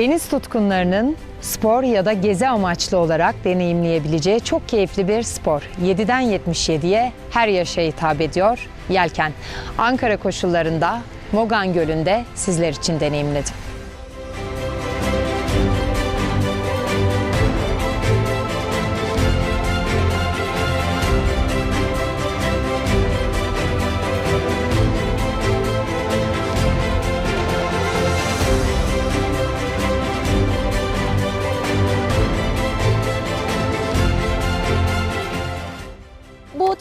Deniz tutkunlarının spor ya da gezi amaçlı olarak deneyimleyebileceği çok keyifli bir spor. 7'den 77'ye her yaşa hitap ediyor Yelken. Ankara koşullarında Mogan Gölü'nde sizler için deneyimledim.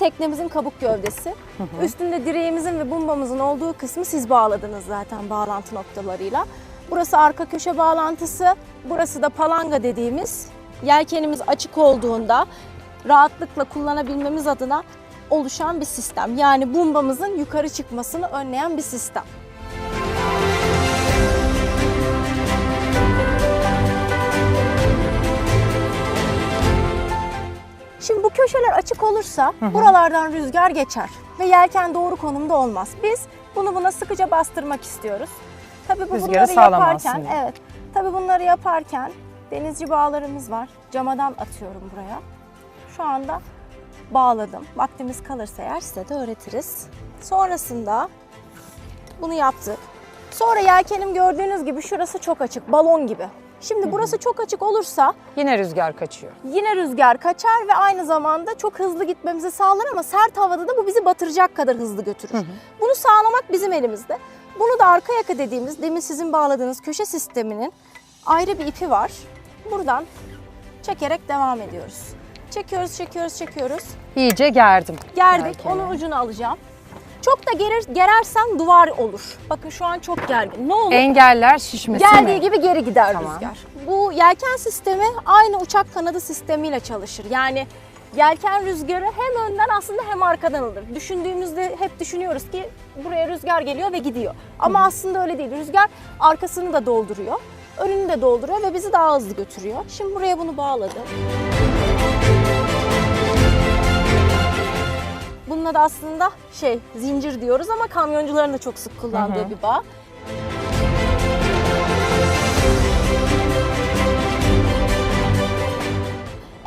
Teknemizin kabuk gövdesi. Üstünde direğimizin ve bumbamızın olduğu kısmı siz bağladınız zaten bağlantı noktalarıyla. Burası arka köşe bağlantısı, burası da palanga dediğimiz yelkenimiz açık olduğunda rahatlıkla kullanabilmemiz adına oluşan bir sistem. Yani bumbamızın yukarı çıkmasını önleyen bir sistem. Şimdi bu köşeler açık olursa buralardan rüzgar geçer ve yelken doğru konumda olmaz. Biz bunu buna sıkıca bastırmak istiyoruz. Tabii bu Rüzgarı bunları yaparken, diye. evet. Tabii bunları yaparken denizci bağlarımız var. Camadan atıyorum buraya. Şu anda bağladım. Vaktimiz kalırsa eğer size de öğretiriz. Sonrasında bunu yaptık. Sonra yelkenim gördüğünüz gibi şurası çok açık, balon gibi. Şimdi burası çok açık olursa Yine rüzgar kaçıyor. Yine rüzgar kaçar ve aynı zamanda çok hızlı gitmemizi sağlar ama sert havada da bu bizi batıracak kadar hızlı götürür. Bunu sağlamak bizim elimizde. Bunu da arka yaka dediğimiz demin sizin bağladığınız köşe sisteminin ayrı bir ipi var. Buradan çekerek devam ediyoruz. Çekiyoruz, çekiyoruz, çekiyoruz. İyice gerdim. Gerdik. Yelkeni. Onun ucunu alacağım. Çok da gerir, gerersem duvar olur. Bakın şu an çok gergin. Ne olur? Engeller şişmesi Geldiği mi? gibi geri gider Tamam. rüzgar. Bu yelken sistemi aynı uçak kanadı sistemiyle çalışır. Yani yelken rüzgarı hem önden aslında hem arkadan alır. Düşündüğümüzde hep düşünüyoruz ki buraya rüzgar geliyor ve gidiyor. Ama aslında öyle değil. Rüzgar arkasını da dolduruyor. Önünü de dolduruyor ve bizi daha hızlı götürüyor. Şimdi buraya bunu bağladım. Bununla da aslında şey zincir diyoruz ama kamyoncuların da çok sık kullandığı bir bağ.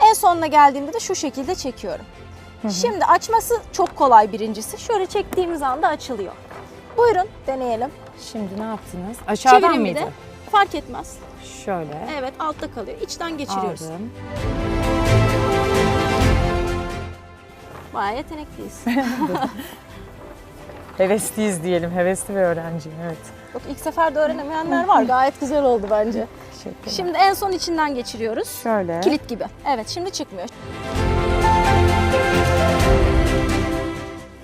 En sonuna geldiğimde de şu şekilde çekiyorum. Şimdi açması çok kolay birincisi. Şöyle çektiğimiz anda açılıyor. Buyurun deneyelim. Şimdi ne yaptınız? Aşağıdan Çevireyim bir mıydı? de. Fark etmez. Şöyle. Evet altta kalıyor. İçten geçiriyoruz. Aldım. Bayağı yetenekliyiz. Hevesliyiz diyelim. Hevesli bir öğrenciyim. Evet. Yok ilk seferde öğrenemeyenler var. Gayet güzel oldu bence. Teşekkürler. Şimdi en son içinden geçiriyoruz. Şöyle. Kilit gibi. Evet şimdi çıkmıyor.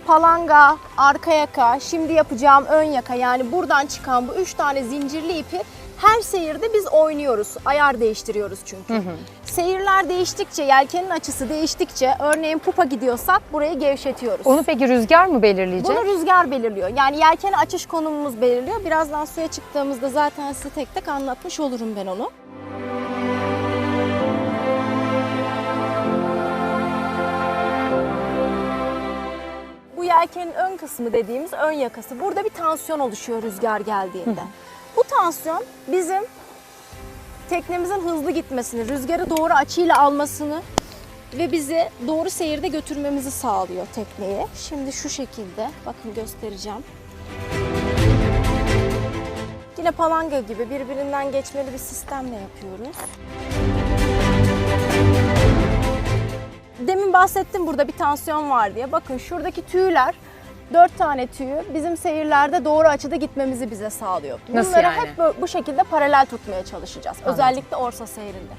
Palanga, arka yaka, şimdi yapacağım ön yaka yani buradan çıkan bu üç tane zincirli ipi her seyirde biz oynuyoruz. Ayar değiştiriyoruz çünkü. Seyirler değiştikçe, yelkenin açısı değiştikçe örneğin pupa gidiyorsak burayı gevşetiyoruz. Onu peki rüzgar mı belirleyecek? Bunu rüzgar belirliyor. Yani yelkeni açış konumumuz belirliyor. Birazdan suya çıktığımızda zaten size tek tek anlatmış olurum ben onu. Bu yelkenin ön kısmı dediğimiz ön yakası. Burada bir tansiyon oluşuyor rüzgar geldiğinde. Bu tansiyon bizim teknemizin hızlı gitmesini, rüzgarı doğru açıyla almasını ve bizi doğru seyirde götürmemizi sağlıyor tekneyi. Şimdi şu şekilde bakın göstereceğim. Yine palanga gibi birbirinden geçmeli bir sistemle yapıyoruz. Demin bahsettim burada bir tansiyon var diye. Bakın şuradaki tüyler Dört tane tüyü bizim seyirlerde doğru açıda gitmemizi bize sağlıyor. Nasıl Bunları yani? hep bu- bu şekilde paralel tutmaya çalışacağız. Özellikle orta seyrinde.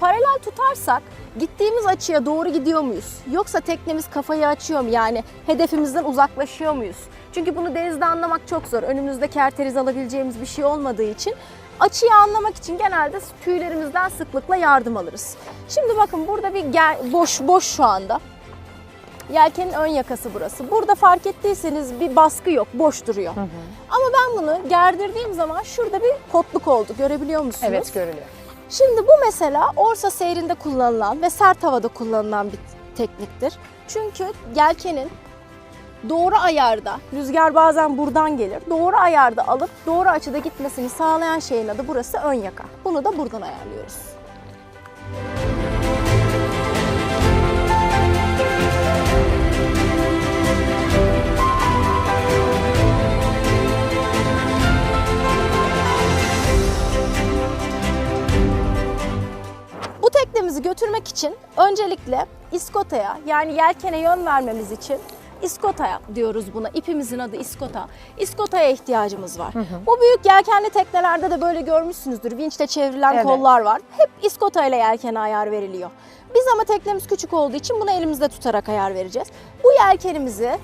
Paralel tutarsak gittiğimiz açıya doğru gidiyor muyuz? Yoksa teknemiz kafayı açıyor mu? Yani hedefimizden uzaklaşıyor muyuz? Çünkü bunu denizde anlamak çok zor. Önümüzde kerteriz alabileceğimiz bir şey olmadığı için açıyı anlamak için genelde tüylerimizden sıklıkla yardım alırız. Şimdi bakın burada bir boş boş şu anda. Yelkenin ön yakası burası. Burada fark ettiyseniz bir baskı yok, boş duruyor. Ama ben bunu gerdirdiğim zaman şurada bir kotluk oldu. Görebiliyor musunuz? Evet görülüyor. Şimdi bu mesela orsa seyrinde kullanılan ve sert havada kullanılan bir tekniktir. Çünkü yelkenin doğru ayarda, rüzgar bazen buradan gelir, doğru ayarda alıp doğru açıda gitmesini sağlayan şeyin adı burası ön yaka. Bunu da buradan ayarlıyoruz. Bu teknemizi götürmek için öncelikle iskotaya yani yelkene yön vermemiz için iskotaya diyoruz buna. İpimizin adı iskota. İskotaya ihtiyacımız var. Bu büyük yelkenli teknelerde de böyle görmüşsünüzdür. Vinçle çevrilen Evet. kollar var. Hep iskota ile yelkene ayar veriliyor. Biz ama teknemiz küçük olduğu için bunu elimizde tutarak ayar vereceğiz. Bu yelkenimizi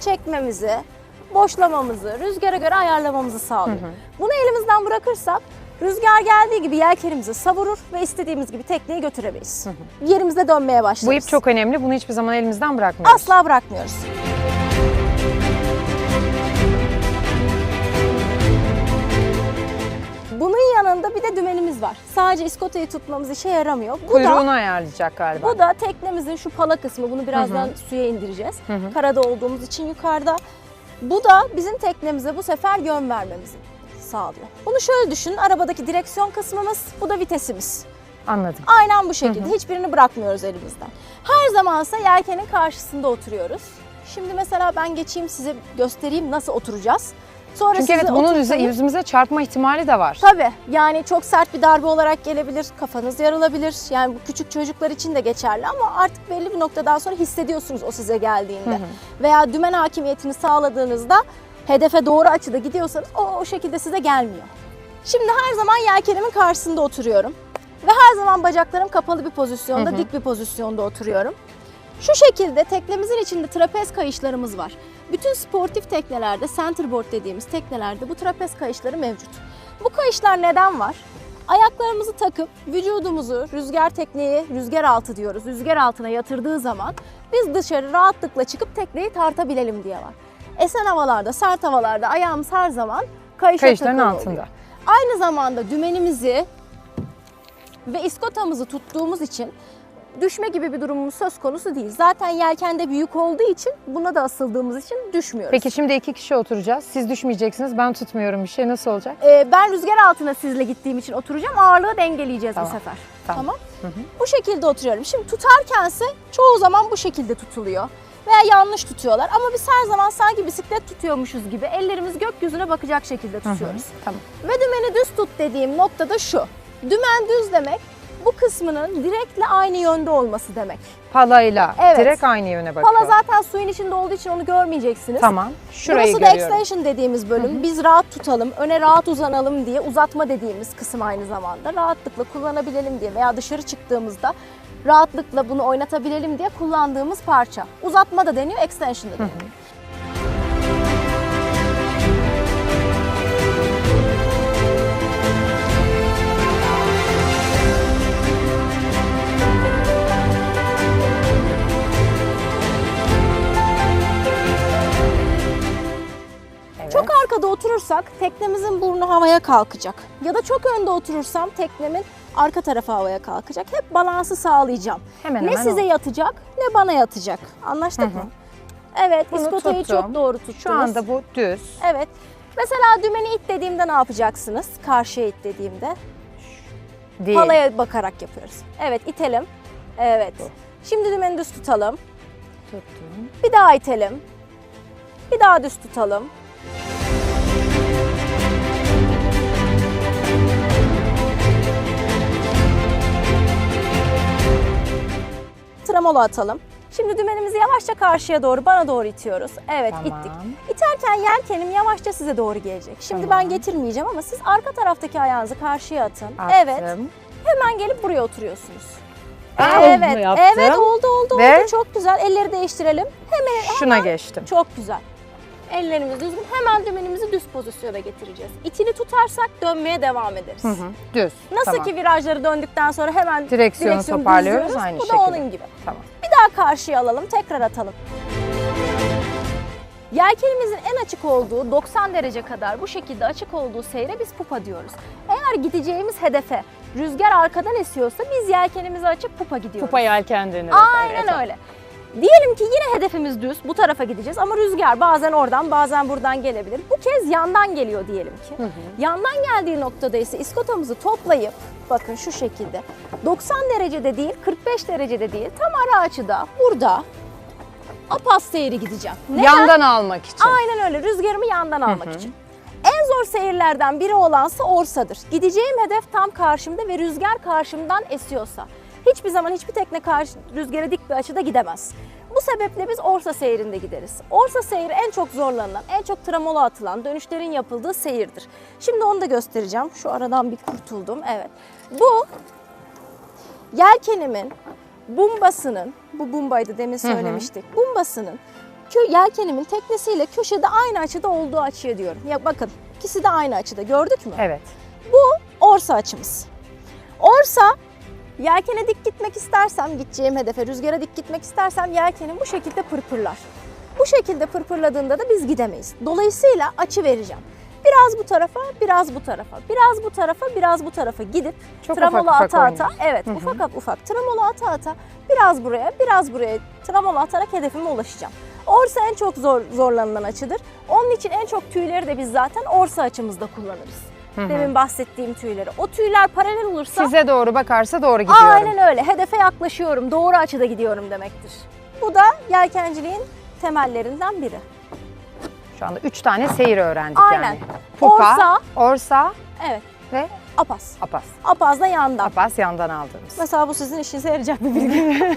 çekmemizi, boşlamamızı, rüzgara göre ayarlamamızı sağlıyor. Bunu elimizden bırakırsak rüzgar geldiği gibi yelkenimizi savurur ve istediğimiz gibi tekneyi götüremeyiz. Yerimizde dönmeye başlarız. Bu ip çok önemli. Bunu hiçbir zaman elimizden bırakmıyoruz. Asla bırakmıyoruz. Bunun yanında bir de dümenimiz var. Sadece iskotayı tutmamız işe yaramıyor. Bu da Kuyruğunu ayarlayacak galiba. Bu da teknemizin şu pala kısmı. Bunu birazdan suya indireceğiz. Karada olduğumuz için yukarıda. Bu da bizim teknemize bu sefer yön vermemizi sağlıyor. Bunu şöyle düşünün. Arabadaki direksiyon kısmımız, bu da vitesimiz. Anladım. Aynen bu şekilde. Hiçbirini bırakmıyoruz elimizden. Her zamansa yelkenin karşısında oturuyoruz. Şimdi mesela ben geçeyim size göstereyim nasıl oturacağız. Sonra Çünkü evet bunun oturtalım. yüzümüze çarpma ihtimali de var. Tabii yani çok sert bir darbe olarak gelebilir, kafanız yarılabilir. Yani bu küçük çocuklar için de geçerli ama artık belli bir noktadan sonra hissediyorsunuz o size geldiğinde. Veya dümen hakimiyetini sağladığınızda hedefe doğru açıda gidiyorsanız o, o şekilde size gelmiyor. Şimdi her zaman yelkenimin karşısında oturuyorum. Ve her zaman bacaklarım kapalı bir pozisyonda, dik bir pozisyonda oturuyorum. Şu şekilde teknemizin içinde trapez kayışlarımız var. Bütün sportif teknelerde, centerboard dediğimiz teknelerde bu trapez kayışları mevcut. Bu kayışlar neden var? Ayaklarımızı takıp vücudumuzu rüzgar tekneyi, rüzgar altı diyoruz, rüzgar altına yatırdığı zaman biz dışarı rahatlıkla çıkıp tekneyi tartabilelim diye var. Esen havalarda, sert havalarda ayağımız her zaman kayışa Kayışların takılı altında. oluyor. Aynı zamanda dümenimizi ve iskotamızı tuttuğumuz için düşme gibi bir durumumuz söz konusu değil. Zaten yelkende büyük olduğu için buna da asıldığımız için düşmüyoruz. Peki şimdi iki kişi oturacağız. Siz düşmeyeceksiniz. Ben tutmuyorum bir şey. Nasıl olacak? Ee, ben rüzgar altına sizle gittiğim için oturacağım. Ağırlığı dengeleyeceğiz Tamam. bu sefer. Tamam. Tamam. Bu şekilde oturuyorum. Şimdi tutarkense çoğu zaman bu şekilde tutuluyor. Veya yanlış tutuyorlar. Ama biz her zaman sanki bisiklet tutuyormuşuz gibi ellerimiz gökyüzüne bakacak şekilde tutuyoruz. Tamam. Ve dümeni düz tut dediğim nokta da şu. Dümen düz demek bu kısmının direktle aynı yönde olması demek. Palayla Evet. direkt aynı yöne bakıyor. Pala zaten suyun içinde olduğu için onu görmeyeceksiniz. Tamam. Şurayı Burası da görüyorum. extension dediğimiz bölüm. Biz rahat tutalım, öne rahat uzanalım diye uzatma dediğimiz kısım aynı zamanda. Rahatlıkla kullanabilelim diye veya dışarı çıktığımızda rahatlıkla bunu oynatabilelim diye kullandığımız parça. Uzatma da deniyor, extension da deniyor. Evet. Çok arkada oturursak teknemizin burnu havaya kalkacak. Ya da çok önde oturursam teknemin arka tarafı havaya kalkacak. Hep balansı sağlayacağım. Hemen ne hemen size o. yatacak ne bana yatacak. Anlaştık mı? Evet, Bunu iskotayı tuttum. çok doğru tuttunuz. Şu anda bu düz. Evet. Mesela dümeni it dediğimde ne yapacaksınız? Karşıya it dediğimde. Değil. Halaya bakarak yapıyoruz. Evet, itelim. Evet. Şimdi dümeni düz tutalım. Tuttum. Bir daha itelim. Bir daha düz tutalım. Tramola atalım. Şimdi dümenimizi yavaşça karşıya doğru, bana doğru itiyoruz. Evet, Tamam. ittik. İterken yelkenim yavaşça size doğru gelecek. Şimdi Tamam. ben getirmeyeceğim ama siz arka taraftaki ayağınızı karşıya atın. Attım. Evet, hemen gelip buraya oturuyorsunuz. Aa, evet, evet oldu oldu Ve- oldu. Çok güzel. Elleri değiştirelim. Hemen Şuna geçtim. çok güzel. Ellerimiz düzgün. Hemen dümenimizi düz pozisyona getireceğiz. İtini tutarsak dönmeye devam ederiz. Hı hı. Düz. Nasıl Tamam. ki virajları döndükten sonra hemen Direksiyonu direksiyonu toparlıyoruz, aynı Bu şekilde. da onun gibi. Tamam. Bir daha karşıya alalım, tekrar atalım. Yelkenimizin en açık olduğu 90 derece kadar bu şekilde açık olduğu seyre biz pupa diyoruz. Eğer gideceğimiz hedefe rüzgar arkadan esiyorsa biz yelkenimizi açıp pupa gidiyoruz. Kupa yelken denir. Aynen öyle. Diyelim ki yine hedefimiz düz. Bu tarafa gideceğiz ama rüzgar bazen oradan bazen buradan gelebilir. Bu kez yandan geliyor diyelim ki. Yandan geldiği noktada ise iskotamızı toplayıp bakın şu şekilde 90 derecede değil 45 derecede değil tam ara açıda burada apas seyri gideceğim. Neden? Yandan almak için. Aynen öyle rüzgarımı yandan almak için. En zor seyirlerden biri olansa orsadır. Gideceğim hedef tam karşımda ve rüzgar karşımdan esiyorsa. Hiçbir zaman hiçbir tekne karşı, rüzgara dik bir açıda gidemez. Bu sebeple biz orsa seyrinde gideriz. Orsa seyri en çok zorlanılan, en çok tramola atılan, dönüşlerin yapıldığı seyirdir. Şimdi onu da göstereceğim. Şu aradan bir kurtuldum. Evet. Bu yelkenimin bumbasının, bu bumbaydı demin söylemiştik. Bumbasının kö- yelkenimin teknesiyle köşede aynı açıda olduğu açıya diyorum. Ya bakın ikisi de aynı açıda gördük mü? Evet. Bu orsa açımız. Orsa yelkene dik gitmek istersem, gideceğim hedefe rüzgara dik gitmek istersem yelkenim bu şekilde pırpırlar. Bu şekilde pırpırladığında da biz gidemeyiz. Dolayısıyla açı vereceğim. Biraz bu tarafa, biraz bu tarafa, biraz bu tarafa, biraz bu tarafa gidip Çok tramola ufak ufak ata ata, oynuyorsun. evet ufak ufak tramola ata ata biraz buraya, biraz buraya tramola atarak hedefime ulaşacağım. Orsa en çok zor zorlanılan açıdır. Onun için en çok tüyleri de biz zaten orsa açımızda kullanırız. Demin bahsettiğim tüyleri. O tüyler paralel olursa Size doğru bakarsa doğru gidiyorum. aynen öyle. Hedefe yaklaşıyorum, doğru açıda gidiyorum demektir. Bu da yelkenciliğin temellerinden biri. Şu anda üç tane seyir öğrendik Aynen. yani. Pupa, Orsa. orsa Evet, ve apas. apas. Apaz da yandan. Apas yandan aldığımız. Mesela bu sizin işinize yarayacak bir bilgi.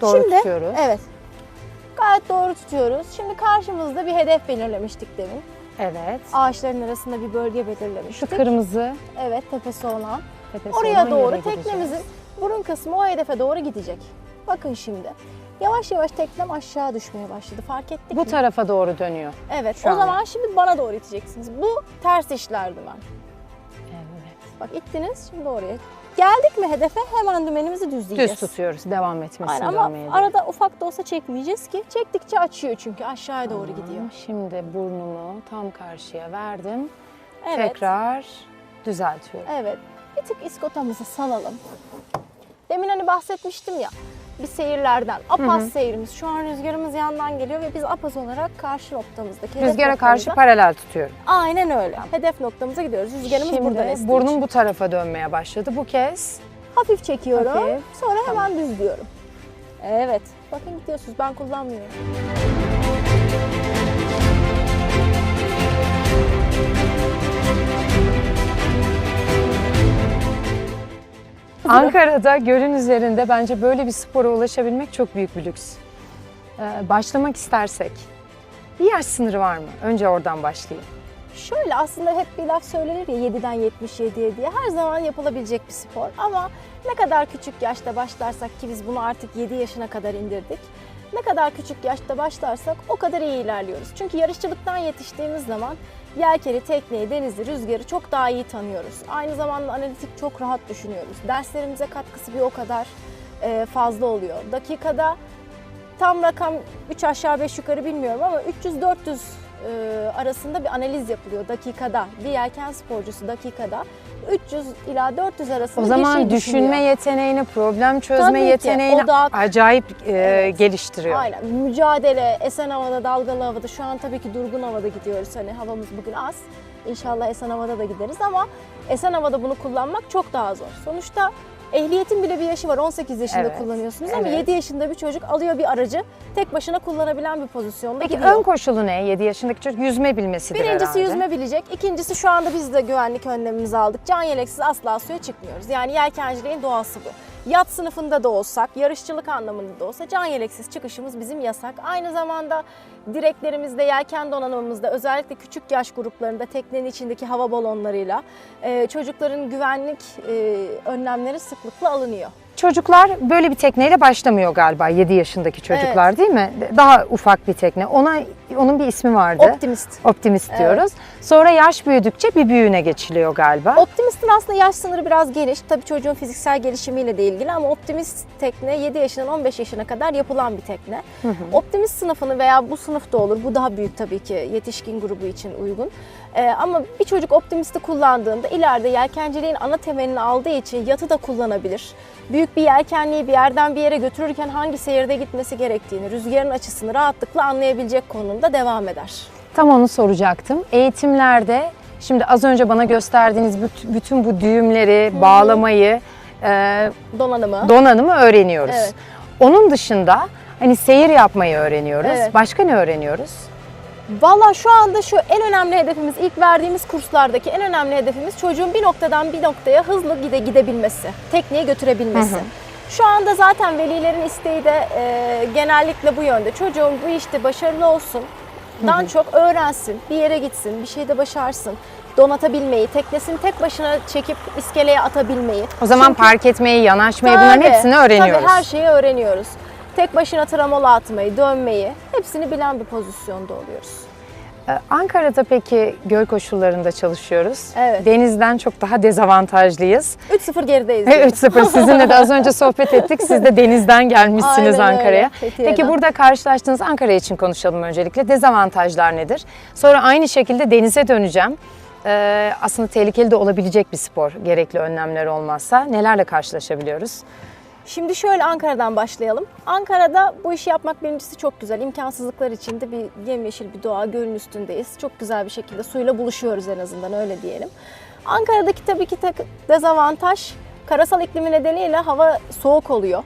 Doğru Şimdi, tutuyoruz. Evet. Gayet doğru tutuyoruz. Şimdi karşımızda bir hedef belirlemiştik demin. Evet. Ağaçların arasında bir bölge Şu belirlemiştik. kırmızı Evet, tepesi olan. tepesi Oraya olan doğru yere gideceğiz. teknemizin burun kısmı o hedefe doğru gidecek. Bakın şimdi. Yavaş yavaş teknem aşağı düşmeye başladı. Fark ettik Bu mi? tarafa doğru dönüyor. Evet. Şu o an. zaman şimdi bana doğru iteceksiniz. Bu ters işler dümen. Evet. Bak ittiniz şimdi oraya. Geldik mi hedefe hemen dümenimizi düzleyeceğiz. Düz tutuyoruz. Devam etmesini Aynen ama dönmeye arada ufak da olsa çekmeyeceğiz ki. Çektikçe açıyor çünkü aşağıya doğru gidiyor. Şimdi burnumu tam karşıya verdim. Evet. Tekrar düzeltiyorum. Evet. Bir tık iskotamızı salalım. Demin hani bahsetmiştim ya bir seyirlerden. Apas seyrimiz. Şu an rüzgarımız yandan geliyor ve biz apas olarak karşı noktamızdaki Rüzgara karşı paralel tutuyorum. Aynen öyle. Hedef noktamıza gidiyoruz. Rüzgarımız buradan Şimdi estiği burnum için. bu tarafa dönmeye başladı. Bu kez hafif çekiyorum. Hafif. Sonra hemen düzlüyorum. Evet. Bakın gidiyorsunuz. Ben kullanmıyorum. Ankara'da gölün üzerinde bence böyle bir spora ulaşabilmek çok büyük bir lüks. Ee, başlamak istersek bir yaş sınırı var mı? Önce oradan başlayayım. Şöyle aslında hep bir laf söylenir ya 7'den 77'ye diye her zaman yapılabilecek bir spor ama ne kadar küçük yaşta başlarsak ki biz bunu artık 7 yaşına kadar indirdik. Ne kadar küçük yaşta başlarsak o kadar iyi ilerliyoruz. Çünkü yarışçılıktan yetiştiğimiz zaman yelkeni, tekneyi, denizi, rüzgarı çok daha iyi tanıyoruz. Aynı zamanda analitik çok rahat düşünüyoruz. Derslerimize katkısı bir o kadar e, fazla oluyor. Dakikada tam rakam 3 aşağı 5 yukarı bilmiyorum ama 300-400 e, arasında bir analiz yapılıyor dakikada. Bir yelken sporcusu dakikada 300 ila 400 arasında O zaman bir şey düşünme düşünüyor. yeteneğini, problem çözme Tabii ki, yeteneğini odak. acayip e, Evet. geliştiriyor. Aynen. Mücadele, esen havada, dalgalı havada. Şu an tabii ki durgun havada gidiyoruz. Hani havamız bugün az. İnşallah esen havada da gideriz ama esen havada bunu kullanmak çok daha zor. Sonuçta ehliyetin bile bir yaşı var. 18 yaşında Evet, kullanıyorsunuz ama evet. 7 yaşında bir çocuk alıyor bir aracı tek başına kullanabilen bir pozisyonda Peki gidiyor. ön koşulu ne? 7 yaşındaki çocuk yüzme bilmesidir Birincisi herhalde. yüzme bilecek. İkincisi şu anda biz de güvenlik önlemimizi aldık. Can yeleksiz asla suya çıkmıyoruz. Yani yelkenciliğin doğası bu. Yat sınıfında da olsak, yarışçılık anlamında da olsa can yeleksiz çıkışımız bizim yasak. Aynı zamanda direklerimizde, yelken donanımımızda özellikle küçük yaş gruplarında teknenin içindeki hava balonlarıyla e, çocukların güvenlik e, önlemleri sıklıkla alınıyor. Çocuklar böyle bir tekneyle başlamıyor galiba 7 yaşındaki çocuklar değil mi? Daha ufak bir tekne. Ona onun bir ismi vardı. Optimist. Optimist Evet. diyoruz. Sonra yaş büyüdükçe bir büyüğüne geçiliyor galiba. Optimist'in aslında yaş sınırı biraz geniş. Tabii çocuğun fiziksel gelişimiyle de ilgili ama optimist tekne 7 yaşından 15 yaşına kadar yapılan bir tekne. Optimist sınıfını veya bu sınıfta olur. Bu daha büyük tabii ki yetişkin grubu için uygun. Ee, ama bir çocuk optimisti kullandığında ileride yelkenciliğin ana temelini aldığı için yatı da kullanabilir. Büyük bir yelkenliği bir yerden bir yere götürürken hangi seyirde gitmesi gerektiğini, rüzgarın açısını rahatlıkla anlayabilecek konumda devam eder. Tam onu soracaktım. Eğitimlerde şimdi az önce bana gösterdiğiniz büt- bütün bu düğümleri, bağlamayı, e, Donanımı. donanımı öğreniyoruz. Evet. Onun dışında hani seyir yapmayı öğreniyoruz. Evet. Başka ne öğreniyoruz? Valla şu anda şu en önemli hedefimiz, ilk verdiğimiz kurslardaki en önemli hedefimiz çocuğun bir noktadan bir noktaya hızlı gide gidebilmesi, tekniğe götürebilmesi. Şu anda zaten velilerin isteği de e, genellikle bu yönde. Çocuğum bu işte başarılı olsun, dan çok öğrensin, bir yere gitsin, bir şeyde başarsın. Donatabilmeyi, teknesini tek başına çekip iskeleye atabilmeyi. O zaman Çünkü- park etmeyi, yanaşmayı bunların Tabii, hepsini öğreniyoruz. Tabii her şeyi öğreniyoruz. Tek başına tramola atmayı, dönmeyi hepsini bilen bir pozisyonda oluyoruz. Ee, Ankara'da peki göl koşullarında çalışıyoruz. Evet. Denizden çok daha dezavantajlıyız. 3-0 gerideyiz. diyelim. 3-0 sizinle de az önce sohbet ettik. Siz de denizden gelmişsiniz Ankara'ya. Peki burada karşılaştığınız Ankara için konuşalım öncelikle. Dezavantajlar nedir? Sonra aynı şekilde denize döneceğim. Ee, aslında tehlikeli de olabilecek bir spor gerekli önlemler olmazsa. Nelerle karşılaşabiliyoruz? Şimdi şöyle Ankara'dan başlayalım. Ankara'da bu işi yapmak birincisi çok güzel. İmkansızlıklar içinde bir yemyeşil bir doğa, gölün üstündeyiz. Çok güzel bir şekilde suyla buluşuyoruz en azından öyle diyelim. Ankara'daki tabii ki tek dezavantaj karasal iklimi nedeniyle hava soğuk oluyor.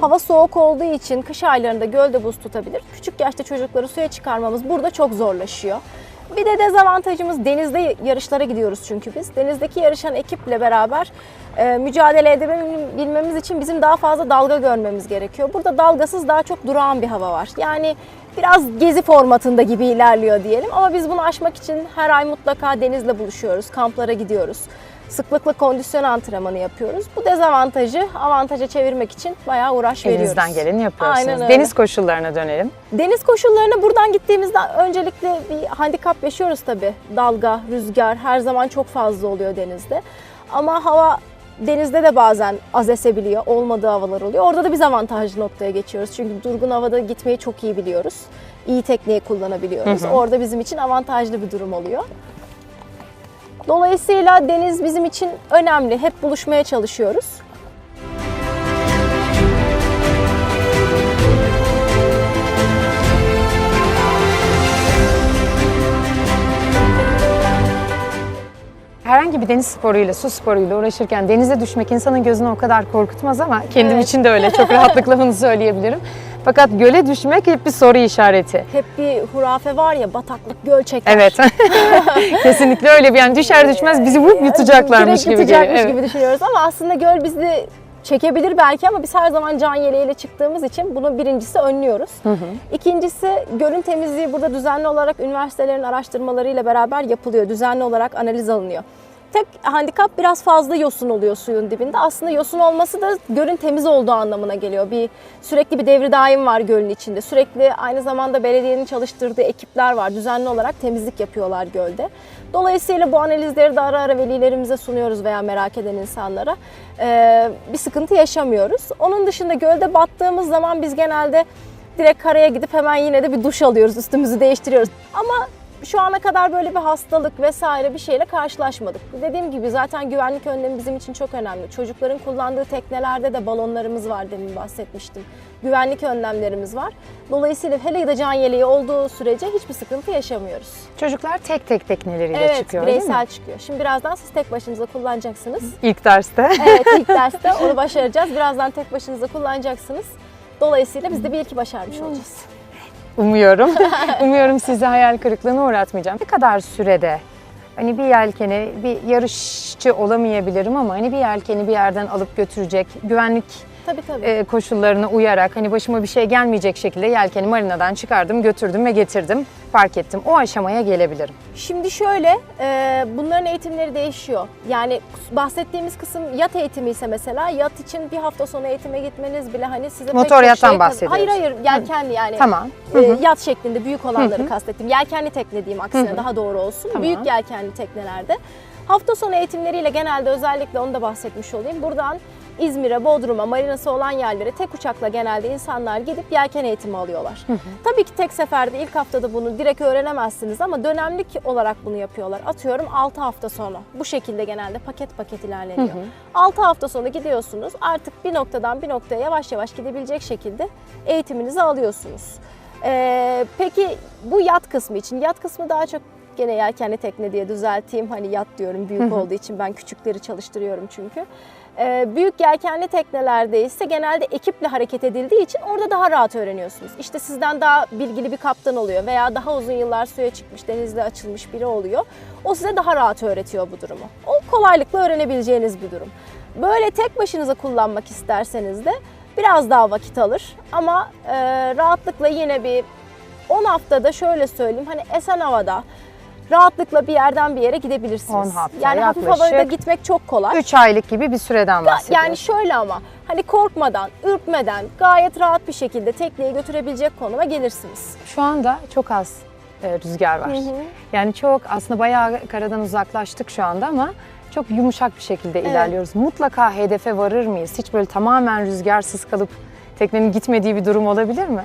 Hava soğuk olduğu için kış aylarında gölde buz tutabilir. Küçük yaşta çocukları suya çıkarmamız burada çok zorlaşıyor. Bir de dezavantajımız denizde yarışlara gidiyoruz çünkü biz. Denizdeki yarışan ekiple beraber e, mücadele edebilmemiz için bizim daha fazla dalga görmemiz gerekiyor. Burada dalgasız daha çok durağan bir hava var. Yani biraz gezi formatında gibi ilerliyor diyelim. Ama biz bunu aşmak için her ay mutlaka denizle buluşuyoruz, kamplara gidiyoruz. Sıklıkla kondisyon antrenmanı yapıyoruz. Bu dezavantajı avantaja çevirmek için bayağı uğraş veriyoruz. Elinizden geleni yapıyorsunuz. Aynen öyle. Deniz koşullarına dönelim. Deniz koşullarına buradan gittiğimizde öncelikle bir handikap yaşıyoruz tabii. Dalga, rüzgar her zaman çok fazla oluyor denizde. Ama hava denizde de bazen az esebiliyor, olmadığı havalar oluyor. Orada da biz avantajlı noktaya geçiyoruz. Çünkü durgun havada gitmeyi çok iyi biliyoruz. İyi tekneyi kullanabiliyoruz. Hı hı. Orada bizim için avantajlı bir durum oluyor. Dolayısıyla deniz bizim için önemli. Hep buluşmaya çalışıyoruz. Herhangi bir deniz sporuyla, su sporuyla uğraşırken denize düşmek insanın gözünü o kadar korkutmaz ama kendim Evet. için de öyle. Çok rahatlıkla bunu söyleyebilirim. Fakat göle düşmek hep bir soru işareti. Hep bir hurafe var ya bataklık göl çeker. Evet. Kesinlikle öyle bir yani düşer düşmez bizi vurup yutacaklarmış gibi yutacakmış geliyor. Evet. gibi düşünüyoruz ama aslında göl bizi çekebilir belki ama biz her zaman can yeleğiyle çıktığımız için bunu birincisi önlüyoruz. İkincisi gölün temizliği burada düzenli olarak üniversitelerin araştırmalarıyla beraber yapılıyor. Düzenli olarak analiz alınıyor. Tek handikap biraz fazla yosun oluyor suyun dibinde. Aslında yosun olması da gölün temiz olduğu anlamına geliyor. Bir sürekli bir devri daim var gölün içinde. Sürekli aynı zamanda belediyenin çalıştırdığı ekipler var. Düzenli olarak temizlik yapıyorlar gölde. Dolayısıyla bu analizleri de ara ara velilerimize sunuyoruz veya merak eden insanlara. Ee, bir sıkıntı yaşamıyoruz. Onun dışında gölde battığımız zaman biz genelde direkt karaya gidip hemen yine de bir duş alıyoruz, üstümüzü değiştiriyoruz. Ama şu ana kadar böyle bir hastalık vesaire bir şeyle karşılaşmadık. Dediğim gibi zaten güvenlik önlemi bizim için çok önemli. Çocukların kullandığı teknelerde de balonlarımız var demin bahsetmiştim. Güvenlik önlemlerimiz var. Dolayısıyla hele de can yeleği olduğu sürece hiçbir sıkıntı yaşamıyoruz. Çocuklar tek tek tekneleriyle Evet, çıkıyor değil mi? bireysel çıkıyor. Şimdi birazdan siz tek başınıza kullanacaksınız. İlk derste. Evet, ilk derste onu başaracağız. Birazdan tek başınıza kullanacaksınız. Dolayısıyla biz de bir iki başarmış olacağız. Umuyorum. Umuyorum sizi hayal kırıklığına uğratmayacağım. Ne kadar sürede hani bir yelkeni, bir yarışçı olamayabilirim ama hani bir yelkeni bir yerden alıp götürecek güvenlik Tabii tabii. e, koşullarına uyarak hani başıma bir şey gelmeyecek şekilde yelkeni marinadan çıkardım, götürdüm ve getirdim, park ettim. O aşamaya gelebilirim. Şimdi şöyle, e, bunların eğitimleri değişiyor. Yani bahsettiğimiz kısım yat eğitimi ise mesela yat için bir hafta sonra eğitime gitmeniz bile hani size pek Motor çok yattan şey- bahsediyoruz. Hayır hayır, yelkenli yani. Tamam. e, yat şeklinde büyük olanları kastettim. Yelkenli tekne diyeyim aksine daha doğru olsun. Tamam. Büyük yelkenli teknelerde. Hafta sonu eğitimleriyle genelde özellikle onu da bahsetmiş olayım. Buradan İzmir'e, Bodrum'a, marinası olan yerlere tek uçakla genelde insanlar gidip yelken eğitimi alıyorlar. Tabii ki tek seferde ilk haftada bunu direkt öğrenemezsiniz ama dönemlik olarak bunu yapıyorlar. Atıyorum 6 hafta sonra. Bu şekilde genelde paket paket ilerleniyor. 6 hafta sonra gidiyorsunuz. Artık bir noktadan bir noktaya yavaş yavaş gidebilecek şekilde eğitiminizi alıyorsunuz. Ee, peki bu yat kısmı için, yat kısmı daha çok gene yelkenli tekne diye düzelteyim. Hani yat diyorum büyük olduğu için ben küçükleri çalıştırıyorum çünkü. Ee, büyük yelkenli teknelerde ise genelde ekiple hareket edildiği için orada daha rahat öğreniyorsunuz. İşte sizden daha bilgili bir kaptan oluyor veya daha uzun yıllar suya çıkmış, denizde açılmış biri oluyor. O size daha rahat öğretiyor bu durumu. O kolaylıkla öğrenebileceğiniz bir durum. Böyle tek başınıza kullanmak isterseniz de biraz daha vakit alır ama e, rahatlıkla yine bir 10 haftada şöyle söyleyeyim hani esen havada rahatlıkla bir yerden bir yere gidebilirsiniz. 10 hafta, yani hafif havada gitmek çok kolay. 3 aylık gibi bir süreden bahsediyoruz. Yani şöyle ama hani korkmadan, ürkmeden gayet rahat bir şekilde tekneyi götürebilecek konuma gelirsiniz. Şu anda çok az e, rüzgar var. Yani çok aslında bayağı karadan uzaklaştık şu anda ama çok yumuşak bir şekilde ilerliyoruz. Mutlaka hedefe varır mıyız? Hiç böyle tamamen rüzgarsız kalıp teknenin gitmediği bir durum olabilir mi?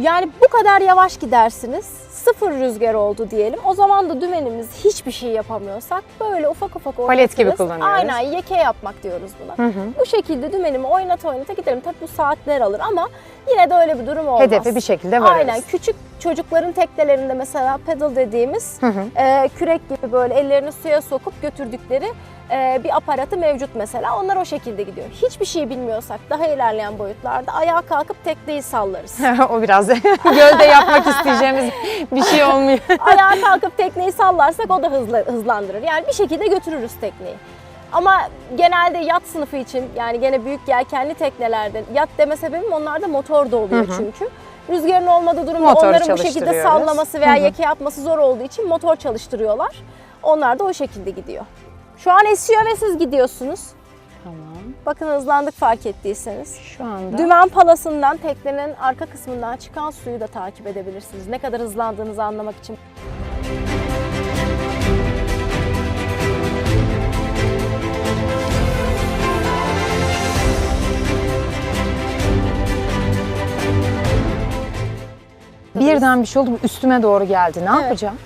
Yani bu kadar yavaş gidersiniz. Sıfır rüzgar oldu diyelim. O zaman da dümenimiz hiçbir şey yapamıyorsak böyle ufak ufak oynatırız. Palet gibi kullanıyoruz. Aynen yeke yapmak diyoruz buna. Bu şekilde dümenimi oynata oynata giderim. Tabii bu saatler alır ama yine de öyle bir durum olmaz. Hedefe bir şekilde varırız. Aynen küçük çocukların teknelerinde mesela pedal dediğimiz e, kürek gibi böyle ellerini suya sokup götürdükleri bir aparatı mevcut mesela. Onlar o şekilde gidiyor. Hiçbir şey bilmiyorsak daha ilerleyen boyutlarda ayağa kalkıp tekneyi sallarız. o biraz gölde yapmak isteyeceğimiz bir şey olmuyor. ayağa kalkıp tekneyi sallarsak o da hızlı, hızlandırır. Yani bir şekilde götürürüz tekneyi. Ama genelde yat sınıfı için yani gene büyük yelkenli teknelerde yat deme sebebim onlarda motor da oluyor çünkü. Rüzgarın olmadığı durumda Motoru onların bu şekilde sallaması veya yeke yapması zor olduğu için motor çalıştırıyorlar. Onlar da o şekilde gidiyor. Şu an esiyor ve siz gidiyorsunuz. tamam. Bakın hızlandık fark ettiyseniz. Şu anda Dümen palasından teknenin arka kısmından çıkan suyu da takip edebilirsiniz. Ne kadar hızlandığınızı anlamak için. birden bir şey oldu üstüme doğru geldi. Ne yapacağım?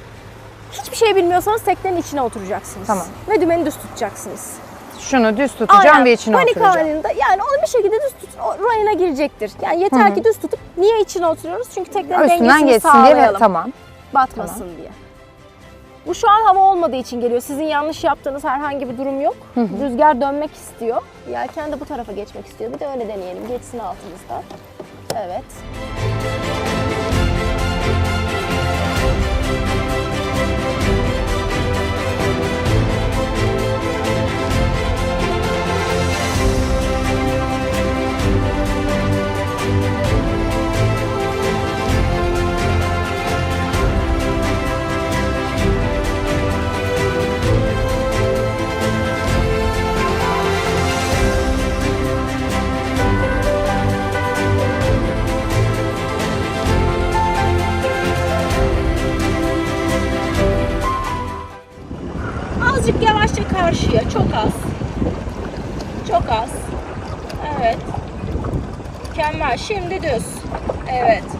Hiçbir şey bilmiyorsanız teknenin içine oturacaksınız. Tamam. Ve dümeni düz tutacaksınız. Şunu düz tutacağım ve içine Panik oturacağım. halinde yani onu bir şekilde düz tutun. O rayına girecektir. Yani yeter ki düz tutup niye içine oturuyoruz? Çünkü teknenin Üstünden dengesini geçsin diye ve sağlayalım. tamam. Batmasın diye. Bu şu an hava olmadığı için geliyor. Sizin yanlış yaptığınız herhangi bir durum yok. Rüzgar dönmek istiyor. Yelken de bu tarafa geçmek istiyor. Bir de öyle deneyelim. Geçsin altımızda. Evet. Azıcık yavaşça karşıya. Çok az. Çok az. Evet. Mükemmel. Şimdi düz. Evet.